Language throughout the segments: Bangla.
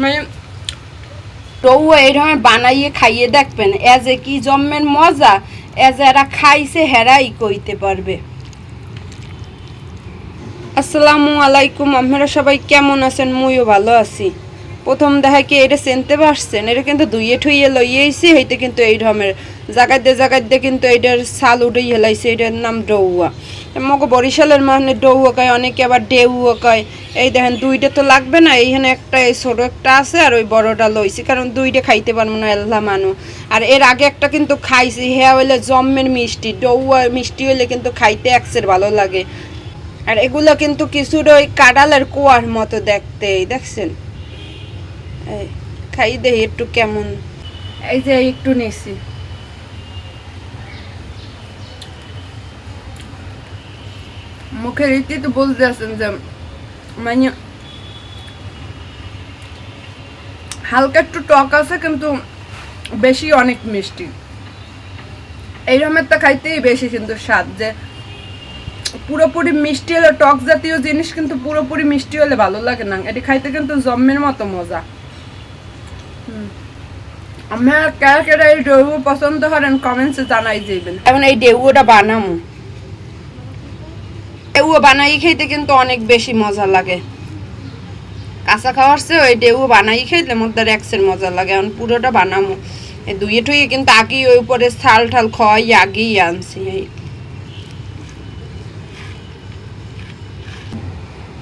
মানে তবুও এইরকম বানাইয়ে খাইয়ে দেখবেন এজ এ কি জন্মের মজা এজ এরা খাইছে হেরাই কইতে পারবে। আসসালামু আলাইকুম, আপনারা সবাই কেমন আছেন? মুইও ভালো আছি। প্রথম দেখা কি এটা চিনতে পারছেন? এটা কিন্তু দুইয়ে ঠুইয়ে লইয়েছি হইতে কিন্তু এই রকমের জাগাত দিয়ে জাগাত দিয়ে কিন্তু এইটার ছাল উঠেই হেলাইছে, এটার নাম ডৌয়া। মগো বরিশালের মানে ডৌয়া কয় অনেকে আবার ডেউও কয় এই দেখেন, দুইটা তো লাগবে না, এইখানে একটা এই ছোট একটা আছে আর ওই বড়টা লইছি, কারণ দুইটা খাইতে পারব না আল্লাহ মানু। আর এর আগে একটা কিন্তু খাইছি হ্যাঁ হইলে জম্মের মিষ্টি ডৌয়া মিষ্টি হইলে কিন্তু খাইতে একসের ভালো লাগে। আর এগুলো কিন্তু কিছুর ওই কাডালের কুয়ার মতো দেখতে, দেখছেন? খাই দেখি একটু কেমন। এই যে একটু নিছি। মুখের রীতি তো বলতে আছেন যে মানে হালকা একটু টক আছে, কিন্তু বেশি অনেক মিষ্টি। এই রকমেরটা খাইতেই বেশি, কিন্তু স্বাদ যে, পুরোপুরি মিষ্টি হলে টক জাতীয় জিনিস, কিন্তু পুরোপুরি মিষ্টি হলে ভালো লাগে না। এটি খাইতে কিন্তু জম্মের মতো মজা। আমার কারা কারা এই ডেউ পছন্দ করেন কমেন্টসে জানাই যাবেন এখন এই ডেউটা বানামু। ডেউ বানাই কিন্তু অনেক বেশি মজা লাগে। কাঁচা খাওয়ার চেয়ে ওই বানাই মধ্যে মজা লাগে। এখন পুরোটা বানামু। দুইয়ে টুইয়ে কিন্তু আগেই ওই উপরে ছাল ঠাল খাওয়াই আগেই আনছি এই।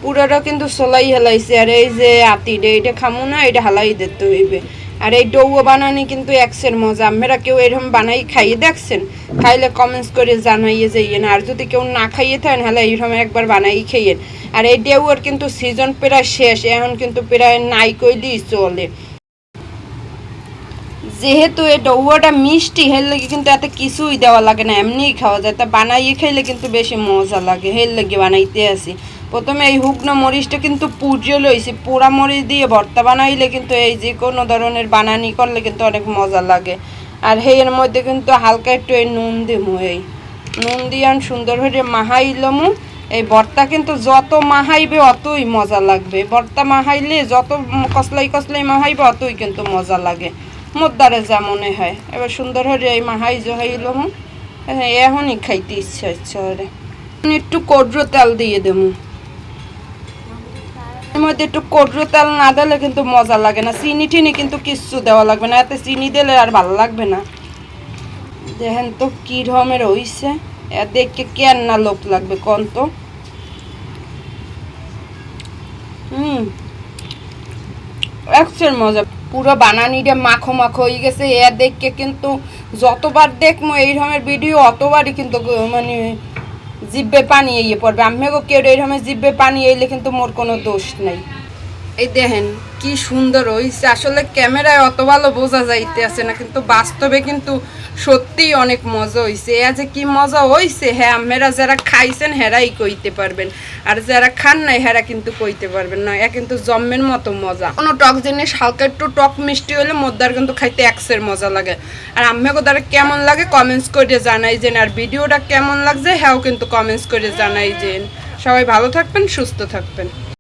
পুরোটা কিন্তু সোলাই হেলাইছে। আর এই যে আতিটা এটা খামু না এটা হালাই দিতে হইবে। আর এই ডৌও বানানি কিন্তু একসের মজা। আপনারা কেউ এরকম বানাই খাইয়ে দেখছেন? খাইলে কমেন্টস করে জানাইয়ে যাইয়েন। আর যদি কেউ না খাইয়ে থাকেন হলে এইরকম একবার বানাই খাইয়েন। আর এই ডেউয়ের কিন্তু সিজন প্রায় শেষ, এখন কিন্তু প্রায় নাই কইলেই চলে। যেহেতু এই ডৌয়াটা মিষ্টি, হের লাগে কিন্তু এত কিছুই দেওয়া লাগে না, এমনিই খাওয়া যায়। তা বানাইয়ে খাইলে কিন্তু বেশি মজা লাগে, হের লাগে বানাইতে আসি। প্রথমে এই হুকনো মরিচটা কিন্তু পুজো লইছি, পোড়া মরিচ দিয়ে ভর্তা বানাইলে কিন্তু এই যে কোনো ধরনের বানানি করলে কিন্তু অনেক মজা লাগে। আর হেয়ের মধ্যে কিন্তু হালকা একটু এই নুন দিমু, এই নুন দিয়ে সুন্দর করে মাহাইলমু এই ভর্তা কিন্তু যত মাহাইবে অতই মজা লাগবে। ভর্তা মাহাইলে যত কসলাই কসলাই মাহাইবে অতই কিন্তু মজা লাগে। মোদ্দারে যা মনে হয়। এবার সুন্দর করে এই মাহাই জহাইলমু হ্যাঁ এখনই খাইতে ইচ্ছা ইচ্ছা করে একটু কড্র তেল দিয়ে দেবো এর মধ্যে একটু কড্র তেল না দিলে কিন্তু মজা লাগে না। চিনি টিনি কিন্তু কিচ্ছু দেওয়া লাগবে না। এতে চিনি দিলে আর ভালো লাগবে না। দেখেন তো কি রকমের হইছে। দেখে কেন না লোক লাগবে কোন তো। হুম। একশের মজা। পুরো বানানিটা মাখো মাখো হয়ে গেছে। এ দেখকে কিন্তু যতবার দেখব এই রকমের ভিডিও, অতবারই কিন্তু মানে জিব্বে পানি ইয়ে পড়বে। আমিও কেউ এইরকমের জিব্বে পানি এলে কিন্তু মোর কোনো দোষ নেই। এই দেখেন, কি সুন্দর হইছে। আসলে ক্যামেরায় অত ভালো বোঝা যাইতে আছে না, কিন্তু বাস্তবে কিন্তু সত্যিই অনেক মজা হইছে। এ যে কি মজা হইছে হ্যাঁ আমরা যারা খাইছেন, হেরাই কইতে পারবেন। আর যারা খান নাই, হেরা কিন্তু কইতে পারবেন না। এ কিন্তু জম্মের মতো মজা। কোনো টক জিনিস, হালকা একটু টক মিষ্টি হলে মদ্দার কিন্তু খাইতে একসের মজা লাগে। আর আম্মাকে তারা কেমন লাগে কমেন্টস করে জানাই যেন আর ভিডিওটা কেমন লাগছে হ্যাঁও কিন্তু কমেন্টস করে জানাই যেন সবাই ভালো থাকবেন, সুস্থ থাকবেন।